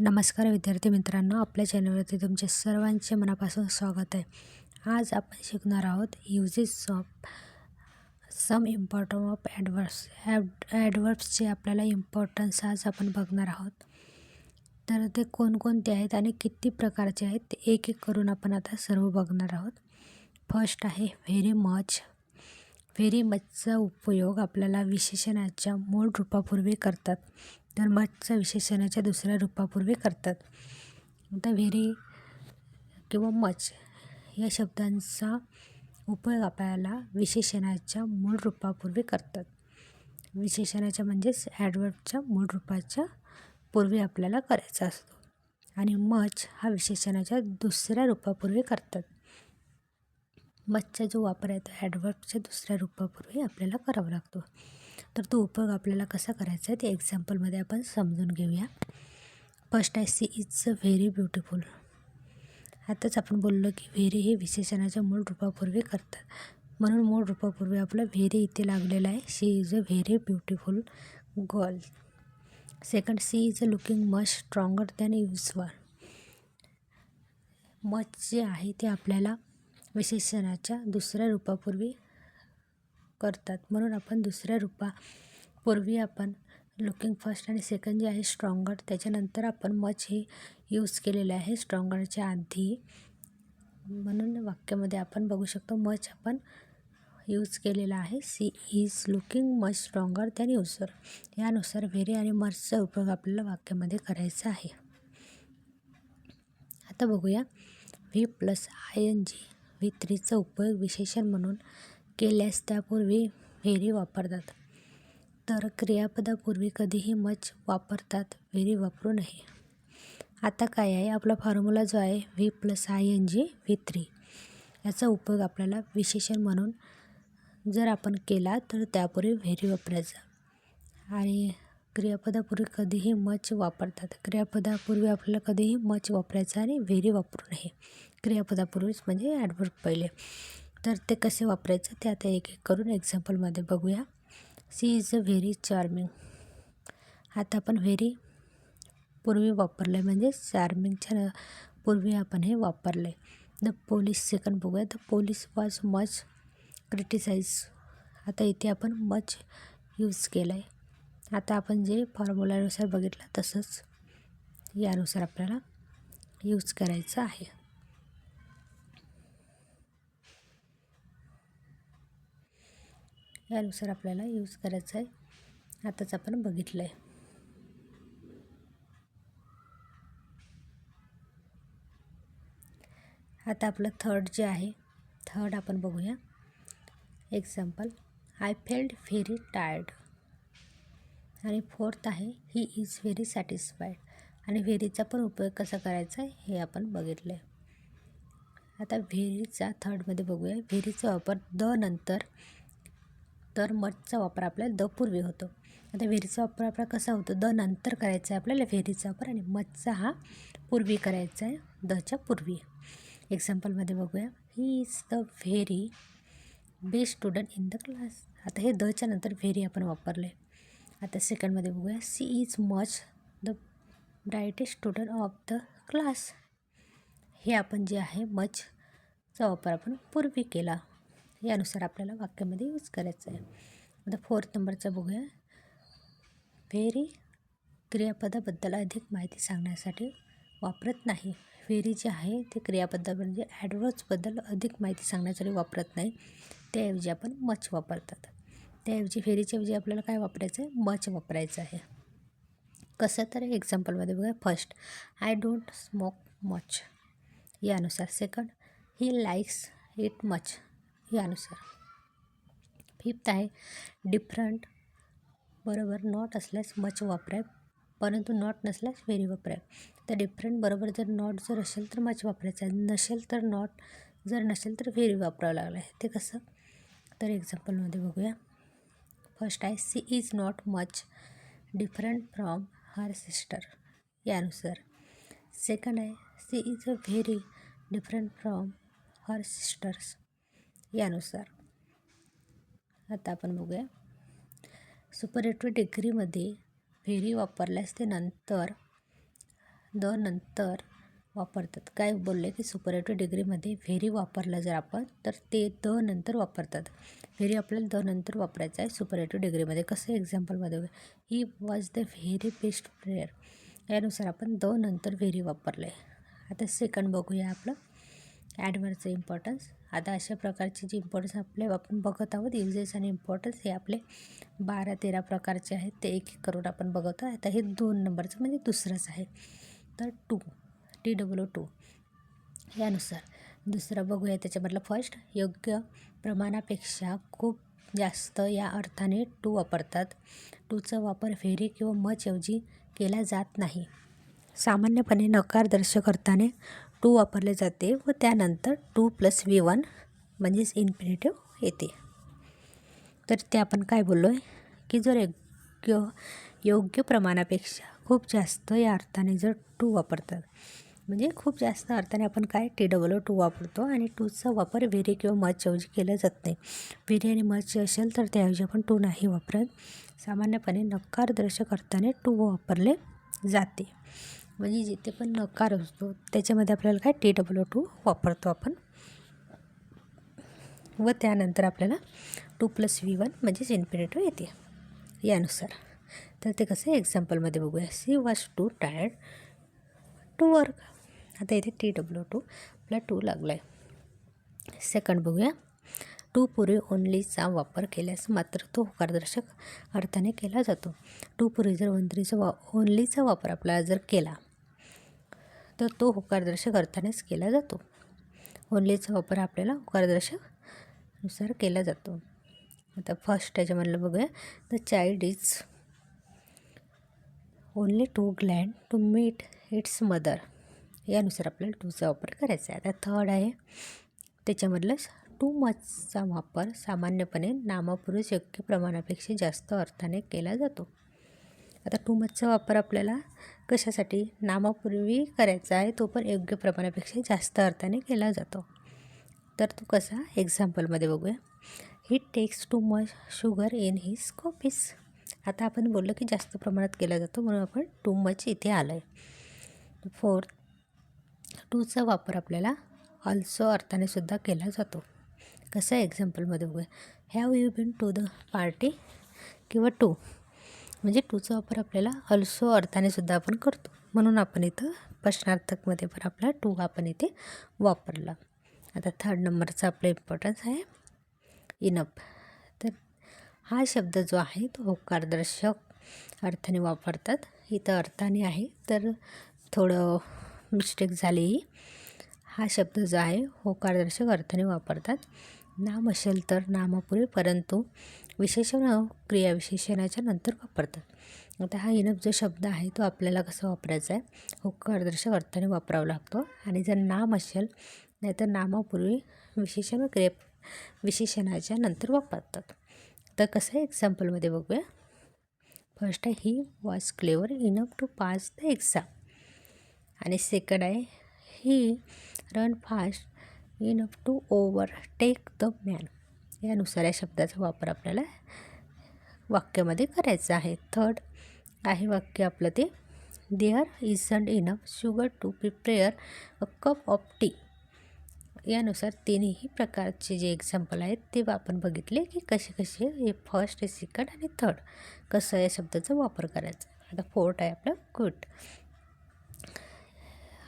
नमस्कार विद्यार्थी मित्रांनो आपल्या चॅनलवरती तुमचे सर्वांचे मनापासून स्वागत आहे. आज आपण शिकणार आहोत uses of some importance of adverbs ad ॲडवर्ब्सचे आपल्याला इम्पॉर्टन्स आज आपण बघणार आहोत. तर ते कोणकोणते आहेत आणि किती प्रकारचे आहेत ते एक एक करून आपण आता सर्व बघणार आहोत. फर्स्ट आहे व्हेरी मच व्हेरी मचचा उपयोग आपल्याला विशेषणाच्या मूळ रूपापूर्वी करतात. तर विशेषणाच्या दुसऱ्या रूपापूर्वी करतात. आता व्हेरी किंवा मच या शब्दांचा उपयोग आपल्याला विशेषणाच्या मूळ रूपापूर्वी करतात. विशेषणाच्या म्हणजेच ॲडवर्बच्या मूळ रूपाच्या पूर्वी आपल्याला करायचा असतो. आणि मच हा विशेषणाच्या दुसऱ्या रूपापूर्वी करतात. मचचा जो वापर आहे तो ॲडवर्बच्या दुसऱ्या रूपापूर्वी आपल्याला करावा लागतो. तर तो उपयोग आपल्याला कसा करायचा आहे ते एक्झाम्पलमध्ये आपण समजून घेऊया. फर्स्ट आहे she is a very beautiful आताच आपण बोललो की व्हेरी हे विशेषणाच्या मूळ रूपापूर्वी करतात. म्हणून मूळ रूपापूर्वी आपलं व्हेरी इथे लागलेलं आहे. She is a very beautiful girl second she is a looking much stronger than usual much जे आहे ते आपल्याला विशेषणाच्या दुसऱ्या रूपापूर्वी करतात. म्हणून आपण दुसऱ्या रूपा पूर्वी आपण लुकिंग फर्स्ट आणि सेकंड जे आहे स्ट्रॉंगर त्याच्यानंतर आपण मच हे यूज केलेले आहे स्ट्रॉंगरच्या आधी. म्हणून वाक्यामध्ये आपण बघू शकतो मच आपण यूज केलेला आहे. She is looking much stronger than usual यानुसार व्हेरी आणि मचचा उपयोग आपल्याला वाक्यामध्ये करायचा आहे. आता बघूया. V plus I N G V थ्रीचा उपयोग विशेषण म्हणून केल्यास त्यापूर्वी व्हेरी वापरतात. तर क्रियापदापूर्वी कधीही मच वापरतात व्हेरी वापरू नये. आता काय आहे? आपला फॉर्म्युला जो आहे V plus I N G V three याचा उपयोग आपल्याला विशेषण म्हणून जर आपण केला तर त्यापूर्वी व्हेरी वापरायचा. आणि क्रियापदापूर्वी कधीही मच वापरतात. क्रियापदापूर्वी आपल्याला कधीही मच वापरायचा आणि व्हेरी वापरू नये. क्रियापदापूर्वीच म्हणजे ॲडवर्ब पहिले. तर ते कसे वापरायचं ते आता एक एक करून एक्झाम्पलमध्ये बघूया. She is a very charming आता आपण व्हेरी पूर्वी वापरलं आहे म्हणजे चार्मिंगच्या पूर्वी आपण हे वापरलं आहे द पोलीस सेकंड बघूया. The police was much criticise आता इथे आपण मच यूज केलं आहे आता आपण जे फॉर्म्युलानुसार बघितलं तसंच यानुसार आपल्याला यूज करायचं आहे. यानुसार आपल्याला यूज करायचं आहे. आताच आपण बघितलं आहे आता आपलं थर्ड जे आहे थर्ड आपण बघूया. Example I failed very tired आणि फोर्थ आहे ही इज व्हेरी सॅटिस्फाईड आणि व्हेरीचा पण उपयोग कसा करायचा आहे हे आपण बघितलं आहे आता व्हेरीचा थर्डमध्ये बघूया. व्हेरीचा वापर द नंतर तर मठचा वापर आपल्याला द पूर्वी होतो. आता व्हेरीचा वापर आपला कसा होतो? द नंतर करायचा आहे आपल्याला व्हेरीचा वापर आणि मठचा हा पूर्वी करायचा आहे दच्या पूर्वी. एक्झाम्पलमध्ये बघूया. He is the very best student in the class आता हे दच्या नंतर व्हेरी आपण वापरलं. आहे आता सेकंडमध्ये बघूया. She is much the brightest student of the class हे आपण जे आहे मचचा वापर आपण पूर्वी केला. यानुसार आपल्याला वाक्यामध्ये यूज करायचं आहे. आता फोर्थ नंबरचा बघूया. व्हेरी क्रियापदाबद्दल अधिक माहिती सांगण्यासाठी वापरत नाही. व्हेरी जे आहे ते क्रियापदा म्हणजे ॲडवर्ड्सबद्दल अधिक माहिती सांगण्यासाठी वापरत नाही. त्याऐवजी आपण मच वापरतात. त्याऐवजी फेरीच्याऐवजी ऐवजी आपल्याला काय वापरायचं आहे मच वापरायचं आहे. कसं तर एक्झाम्पलमध्ये बघा first I don't smoke much यानुसार second he likes it much यानुसार. फिफ्थ आहे डिफरंट बरोबर नॉट असल्यास मच वापराय परंतु नॉट नसल्यास व्हेरी वापराय. तर डिफरंट बरोबर जर नॉट जर असेल तर मच वापरायचं आहे. नसेल तर नॉट जर नसेल तर व्हेरी वापरावं लागलं आहे. ते कसं? तर एक्झाम्पलमध्ये बघूया. फर्स्ट आहे she is not much different from her sister यानुसार. सेकंड आहे she is a very different from her sisters यानुसार. आता आपण बघूया. सुपरेटिव्ह डिग्रीमध्ये व्हेरी वापरल्यास ते नंतर द नंतर वापरतात. काय बोलले की सुपरेटिव्ह डिग्रीमध्ये व्हेरी वापरलं जर आपण तर ते द नंतर वापरतात. व्हेरी आपल्याला द नंतर वापरायचं आहे सुपरेटिव्ह डिग्रीमध्ये. कसं एक्झाम्पलमध्ये he was the very best player यानुसार आपण द नंतर व्हेरी वापरलं आहे. आता सेकंड बघूया आपलं. ॲडवर्डचं इम्पॉर्टन्स आता अशा प्रकारचे जे इम्पॉर्टन्स आपले आपण बघत आहोत युजेस आणि इम्पॉर्टन्स हे आपले बारा तेरा प्रकारचे आहेत. ते एक एक करून आपण बघत. आहोत आता हे दोन नंबरचं म्हणजे दुसरंच आहे. तर टू टी डब्ल्यू टू यानुसार दुसरं बघूया त्याच्यामधलं फर्स्ट योग्य प्रमाणापेक्षा खूप जास्त या अर्थाने टू वापरतात. टूचा वापर फेरी किंवा मचऐवजी केला जात नाही. सामान्यपणे नकार दर्शक अर्थाने टू वापरले जाते व त्यानंतर टू प्लस व्ही वन म्हणजेच इन्फिनेटिव्ह येते. तर ते आपण काय बोललो आहे की जर योग्य योग्य प्रमाणापेक्षा खूप जास्त या अर्थाने जर टू वापरतात म्हणजे खूप जास्त अर्थाने आपण काय? टी डबल ओ टू वापरतो आणि टूचा वापर व्हेरी किंवा मचऐवजी केला जात नाही. व्हेरी आणि मच असेल तर त्याऐवजी आपण टू नाही वापरत. सामान्यपणे नकारदर्शक अर्थाने टू वापरले जाते. म्हणजे जिथे पण नकार असतो त्याच्यामध्ये आपल्याला काय टी डबल टू वापरतो आपण. व त्यानंतर आपल्याला टू प्लस व्ही वन म्हणजेच इन्फिनेटिव येते. यानुसार. तर ते कसं एक्झाम्पलमध्ये बघूया. She was too tired to work आता इथे टी डब्ल्यू टू आपला टू लागला आहे सेकंड बघूया टू पुरी ओनलीचा वापर केल्यास मात्र तो होकारदर्शक अर्थाने केला जातो. टू पुरी जर ओनलीचा वा ओनलीचा वापर आपला जर केला तर तो होकारदर्शक अर्थानेच केला जातो. ओनलीचा वापर आपल्याला होकारदर्शकनुसार केला जातो. आता फर्स्ट त्याच्यामधलं बघूया. The child is only too glad to meet its mother यानुसार आपल्याला टूचा वापर करायचा आहे. आता थर्ड आहे. त्याच्यामधलं टू मचचा वापर सामान्यपणे नामापुरुष योग्य प्रमाणापेक्षा जास्त अर्थाने केला जातो. आता टू मचचा वापर आपल्याला कशासाठी? नामापूर्वी करायचा आहे तो पण योग्य प्रमाणापेक्षा जास्त अर्थाने केला जातो. तर तो कसा? एक्झाम्पलमध्ये बघूया. He takes too much sugar in his coffees आता आपण बोललो की जास्त प्रमाणात केला जातो म्हणून आपण टू मच इथे आलं आहे फोर्थ टूचा वापर आपल्याला ऑल्सो अर्थाने सुद्धा केला जातो. कसं? एक्झाम्पलमध्ये बघूया. Have you been to the party किंवा टू म्हणजे टूचा वापर आपल्याला अल्सो अर्थाने सुद्धा आपण करतो. म्हणून आपण इथं प्रश्नार्थकमध्ये पण आपला टू आपण इथे वापरला. आता थर्ड नंबरचा आपला इम्पॉर्टन्स आहे इनप तर हा शब्द जो आहे तो होकारदर्शक अर्थाने वापरतात. इथं अर्थाने आहे. तर थोडं मिस्टेक झाली हा शब्द जो आहे होकारदर्शक अर्थाने वापरतात. नाम असेल तर नामापुरे परंतु विशेषण क्रियाविशेषणाच्या नंतर वापरतात. आता हा इनप जो शब्द आहे तो आपल्याला कसा वापरायचा आहे होकारदर्शक अर्थाने वापरावा लागतो. आणि जर नाम असेल नाहीतर नामापूर्वी विशेषण क्रिया विशेषणाच्या नंतर वापरतात. तर कसं आहे एक्झाम्पलमध्ये बघूया. फर्स्ट आहे he was clever enough to pass the exam आणि सेकंड आहे he run fast enough to overtake the man यानुसार या शब्दाचा वापर आपल्याला वाक्यामध्ये करायचा आहे. थर्ड आहे वाक्य आपलं ते there isn't enough sugar to prepare a cup of tea यानुसार तिन्ही प्रकारचे जे एक्झाम्पल आहेत ते आपण बघितले की कसे कसे हे फर्स्ट सेकंड आणि थर्ड कसं या शब्दाचा वापर करायचा. आता फोर्थ आहे आपलं गुड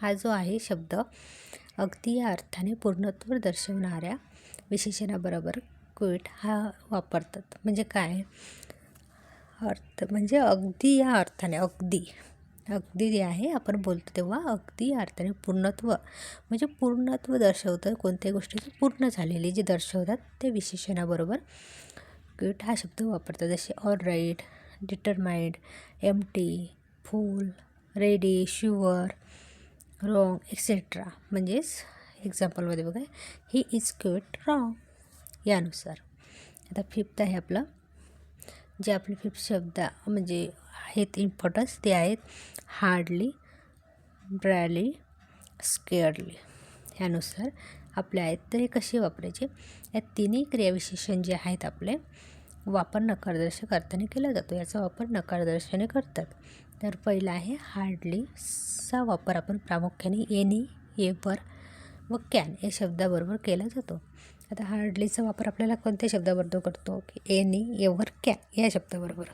हा जो आहे शब्द अगदी या अर्थाने पूर्णत्व दर्शवणाऱ्या विशेषणाबरोबर क्विट हा वापरतात. म्हणजे काय? अर्थ म्हणजे अगदी या अर्थाने अगदी. अगदी जे आहे आपण बोलतो तेव्हा अगदी या अर्थाने पूर्णत्व. म्हणजे पूर्णत्व दर्शवतं कोणत्याही गोष्टीचं पूर्ण झालेली जे दर्शवतात ते विशेषणाबरोबर. क्विट हा शब्द वापरतात. जसे all right determined empty full ready sure wrong et cetera म्हणजेच एक्झाम्पलमध्ये बघा ही इज क्विट रॉंग यानुसार. आता फिफ्थ आहे आपलं. जे आपले फिफ्थ शब्द म्हणजे आहेत इम्पॉर्टन्स ते आहेत हार्डली ब्रॅली स्केअरली ह्यानुसार आपले आहेत तर हे कसे वापरायचे? या तिन्ही क्रियाविशेषण जे आहेत आपले वापर नकारदर्शक अर्थाने केला जातो. याचा वापर नकारदर्शने करतात. तर पहिला आहे हार्डली चा वापर आपण प्रामुख्याने एनी एवर व कॅन या शब्दाबरोबर केला जातो. आता हार्डलीचा वापर आपल्याला कोणत्या शब्दाबरोबर करतो? की एनी एवर कॅन या शब्दाबरोबर.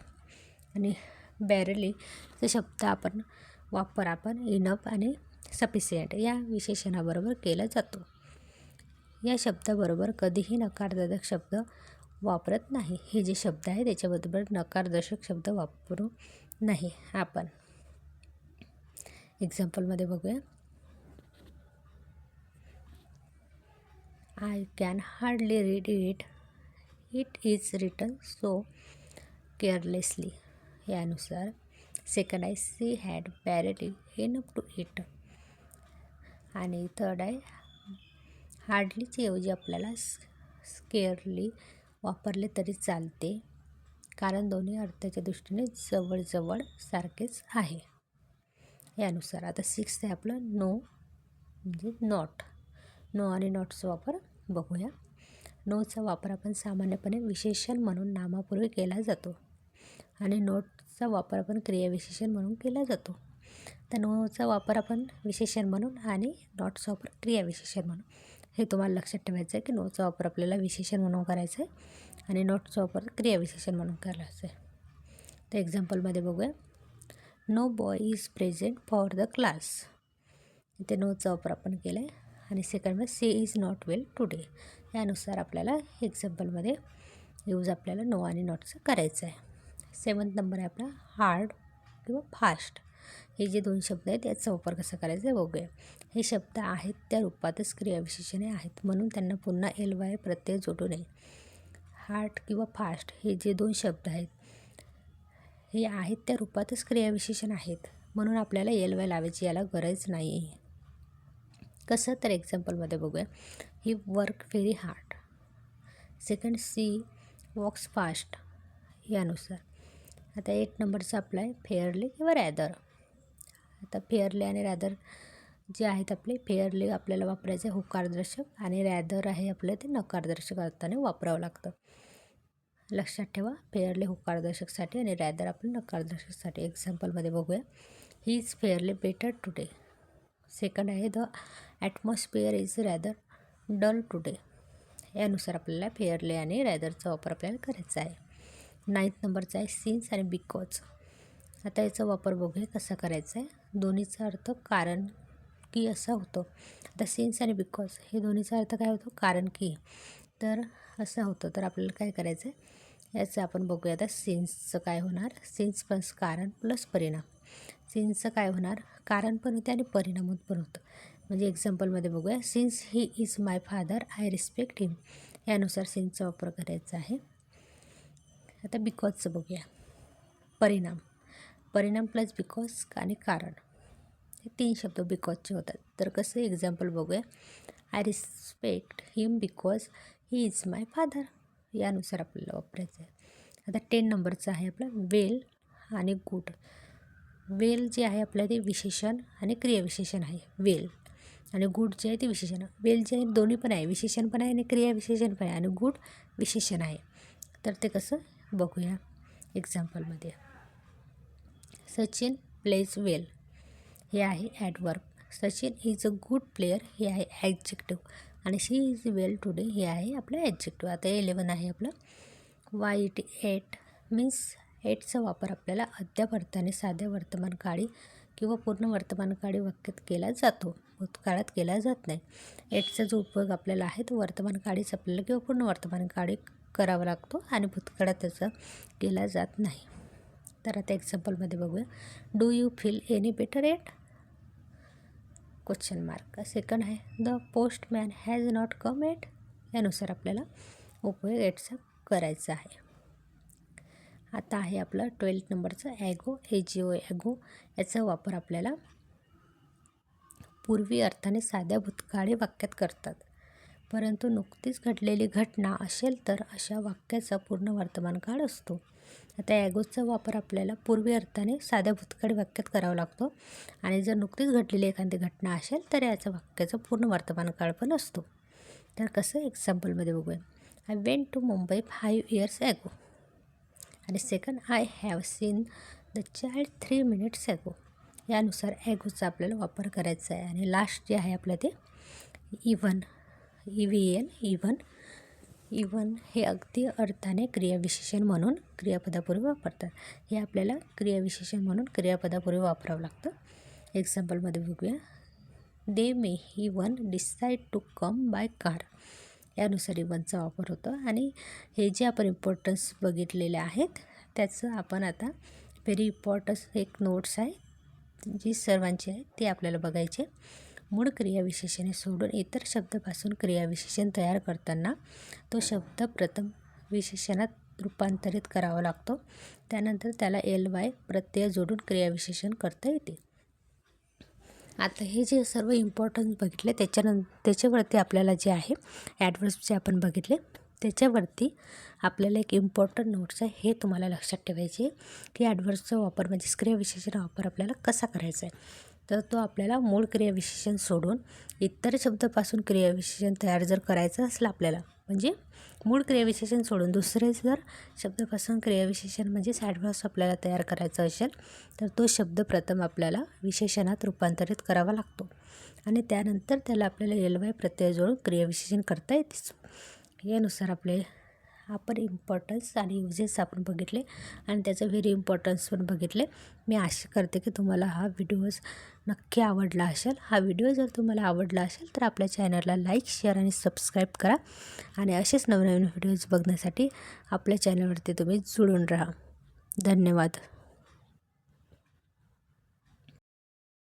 आणि बॅरलीचा शब्द आपण वापर आपण इनफ आणि सफिशियंट या विशेषणाबरोबर केला जातो. या शब्दाबरोबर कधीही नकारदर्शक शब्द वापरत नाही. हे जे शब्द आहे त्याच्याबरोबर नकारदर्शक शब्द वापरू नाही आपण. एक्झाम्पलमध्ये बघूया. I can hardly read it it is written so carelessly यानुसार सेकंड आहे she had barely enough to eat आणि थर्ड आहे हार्डलीच ऐवजी आपल्याला स्केअरली वापरले तरी चालते. कारण दोन्ही अर्थाच्या दृष्टीने जवळजवळ सारखेच आहे. यानुसार आता सिक्स आहे आपलं नो म्हणजे नॉट नो आणि नॉटचा वापर बघूया. नोचा वापर आपण सामान्यपणे विशेषण म्हणून नामापूर्वी केला जातो आणि नोटचा वापर आपण क्रियाविशेषण म्हणून केला जातो. तर नोचा वापर आपण विशेषण म्हणून आणि नॉटचा वापर क्रियाविशेषण म्हणून. हे तुम्हाला लक्षात ठेवायचं आहे की नोचा वापर आपल्याला विशेषण म्हणून करायचं आहे आणि नॉटचा वापर क्रियाविशेषण म्हणून करायचं आहे तर एक्झाम्पलमध्ये बघूया. No boy is present for the class इथे नोचा वापर आपण केला आहे आणि सेकंडमध्ये she is not well today यानुसार आपल्याला एक्झाम्पलमध्ये यूज आपल्याला नो आणि नॉटचं करायचं आहे सेवन्थ नंबर आहे आपला हार्ड किंवा फास्ट हे जे दोन शब्द आहेत याचा वापर कसा करायचा आहे बघूया. हे शब्द आहेत त्या रूपातच क्रियाविशेषणे आहेत. म्हणून त्यांना पुन्हा एल वाय प्रत्यय जोडू नये. हार्ट किंवा फास्ट हे जे दोन शब्द आहेत हे आहेत त्या रूपातच क्रियाविशेषण आहेत. म्हणून आपल्याला एल वाय लावायची याला गरज नाही आहे कसं तर एक्झाम्पलमध्ये बघूया. He work very hard second she walks fast यानुसार. आता एट नंबरचा आपला आहे फेअरली किंवा रॅदर आता फेअरली आणि रॅदर जे आहेत आपले फेअरली आपल्याला वापरायचे हुकारदर्शक आणि रॅदर आहे आपलं ते नकारदर्शक अर्थाने वापरावं लागतं. लक्षात ठेवा फेअरली हुकारदर्शकसाठी आणि रॅदर आपण नकारदर्शकसाठी. एक्झाम्पलमध्ये बघूया. He is fairly better today second आहे. The atmosphere is rather dull today यानुसार आपल्याला फेअरले आणि रॅदरचा वापर आपल्याला करायचा आहे. नाईन्थ नंबरचा आहे सीन्स आणि बिकॉज आता याचा वापर बघूया कसा करायचा आहे. दोन्हीचा अर्थ कारण की असा होतो. आता सिन्स आणि बिकॉज हे दोन्हीचा अर्थ काय होतो? कारण की. तर असं होतं. तर आपल्याला काय करायचं आहे याचं आपण बघूया. आता सिन्सचं काय होणार? सिन्स प्लस कारण प्लस परिणाम. सिन्सचं काय होणार? कारण पण होते आणि परिणाम पण होतं. म्हणजे एक्झाम्पलमध्ये बघूया. Since he is my father. I respect him. यानुसार सिन्सचा वापर करायचा आहे. आता बिकॉजचं बघूया. परिणाम. परिणाम प्लस बिकॉज आणि कारण. हे तीन शब्द बिकॉजचे होतात. तर कसं एक्झाम्पल बघूया. I respect him because he is my father. यानुसार आपल्याला वापरायचं आहे. आता टेन नंबरचं आहे आपलं. वेल आणि गुड. वेल जे आहे आपलं ते विशेषण आणि क्रियाविशेषण आहे वेल. आणि गुड जे आहे ते विशेषण. वेल जे आहे दोन्ही पण आहे विशेषण पण आहे आणि क्रियाविशेषण पण आहे. आणि गुड विशेषण आहे. तर ते कसं बघूया एक्झाम्पलमध्ये सचिन प्लेज वेल हे आहे adverb Sachin is a good player हे आहे ॲडजेक्टिव्ह आणि शी इज वेल टुडे हे आहे आपलं ॲडजेक्टिव्ह आता इलेवन आहे आपलं. वाईट एट मीन्स एटचा वापर आपल्याला अद्याप अर्थाने साध्या वर्तमानकाळी किंवा पूर्ण वर्तमानकाळी वाक्यात केला जातो. भूतकाळात केला जात नाही. एटचा जो उपयोग आपल्याला आहे तो वर्तमानकाळीच आपल्याला किंवा पूर्ण वर्तमानकाळी करावा लागतो आणि भूतकाळात त्याचा केला जात नाही. तर आता एक्झाम्पलमध्ये बघूया. Do you feel any better yet question mark second आहे. The postman has not come yet यानुसार आपल्याला उपयोग एटचा करायचा आहे. आता आहे आपलं ट्वेल्थ नंबरचं ॲगो ए जी ओ ॲगो. याचा वापर आपल्याला पूर्वी अर्थाने साध्या भूतकाळी वाक्यात करतात. परंतु नुकतीच घडलेली घटना असेल तर अशा वाक्याचा पूर्ण वर्तमानकाळ असतो. आता ॲगोचा वापर आपल्याला पूर्वी अर्थाने साध्या भूतकाळी वाक्यात करावा लागतो. आणि जर नुकतीच घडलेली एखादी घटना असेल तर याचा वाक्याचा पूर्ण वर्तमानकाळ पण असतो. तर कसं एक्झाम्पलमध्ये बघूया. I went to Mumbai five years ago आणि second I have seen the child three minutes ago यानुसार ॲगोचा आपल्याला वापर करायचा आहे. आणि लास्ट जे आहे आपलं ते even E V N even even हे अगदी अर्थाने क्रियाविशेषण म्हणून क्रियापदापूर्वी वापरतात. हे आपल्याला क्रियाविशेषण म्हणून क्रियापदापूर्वी वापरावं लागतं. एक्झाम्पलमध्ये बघूया. They may even decide to come by car यानुसार इवनचा वापर होतो. आणि हे जे आपण इम्पॉर्टन्स बघितलेले आहेत त्याचं आपण आता व्हेरी इम्पॉर्टन्स एक नोट्स आहे जी सर्वांची आहे ती आपल्याला बघायचे. मूळ क्रियाविशेषणे सोडून इतर शब्दापासून क्रियाविशेषण तयार करताना तो शब्द प्रथम विशेषणात रूपांतरित करावा लागतो. त्यानंतर त्याला एल वाय प्रत्यय जोडून क्रियाविशेषण करता येते. आता हे जे सर्व इम्पॉर्टन्स बघितले त्याच्यानं त्याच्यावरती आपल्याला जे आहे ॲडवर्स जे आपण बघितले त्याच्यावरती आपल्याला एक इम्पॉर्टंट नोट्स आहे हे तुम्हाला लक्षात ठेवायचे की ॲडवर्सचा वापर म्हणजे क्रियाविशेषण वापर आपल्याला कसा करायचा आहे. तर तो आपल्याला मूळ क्रियाविशेषण सोडून इतर शब्दापासून क्रियाविशेषण तयार जर करायचं असलं आपल्याला म्हणजे मूळ क्रियाविशेषण सोडून दुसरे जर शब्दापासून क्रियाविशेषण म्हणजेच ॲडव्हान्स आपल्याला तयार करायचा असेल तर तो शब्द प्रथम आपल्याला विशेषणात रूपांतरित करावा लागतो. आणि त्यानंतर त्याला आपल्याला एलवाय प्रत्यय जोडून क्रियाविशेषण करता येतेच. यानुसार आपले आपण इम्पॉर्टन्स आणि युजेस आपण बघितले आणि त्याचं व्हेरी इम्पॉर्टन्स पण बघितले. मी आशा करते की तुम्हाला हा व्हिडिओज नक्की आवडला असेल. हा व्हिडिओ जर तुम्हाला आवडला असेल तर आपल्या चॅनलला लाईक शेअर आणि सबस्क्राईब करा आणि असेच नवनवीन व्हिडिओज बघण्यासाठी आपल्या चॅनलवरती तुम्ही जुळून राहा. धन्यवाद.